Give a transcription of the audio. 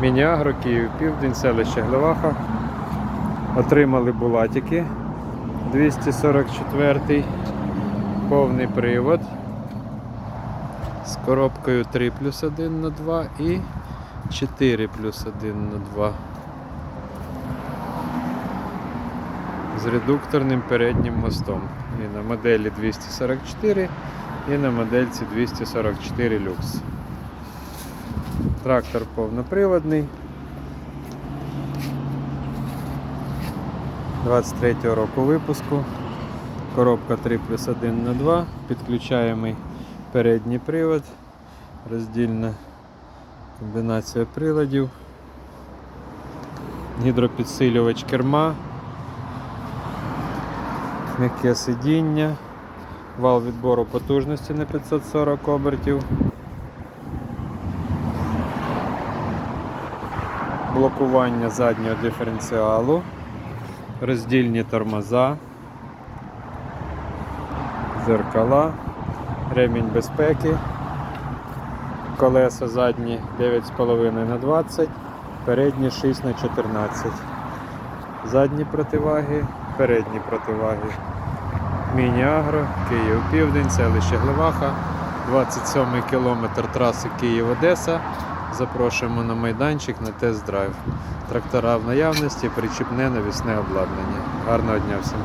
Мініагро, Київ, Південь, селище Глеваха. Отримали булатики 244 повний привод з коробкою 3 плюс 1 на 2 і 4 плюс 1 на 2. З редукторним переднім мостом. І на моделі 244 і на модельці 244 люкс. Трактор повноприводний. 23 року випуску. Коробка 3 плюс 1 на 2, підключаємий передній привод, роздільна комбінація приладів, гідропідсилювач керма, м'яке сидіння, вал відбору потужності на 540 обертів. Блокування заднього диференціалу, роздільні тормоза, зеркала, ремінь безпеки, колеса задні 9,5 на 20, передні 6 на 14. Задні противаги, передні противаги. Міні-Агро, Київ Південь, селище Глеваха, 27 кілометр траси Київ-Одеса. Запрошуємо на майданчик на тест-драйв. Трактора в наявності, причіпне навісне обладнання. Гарного дня всім!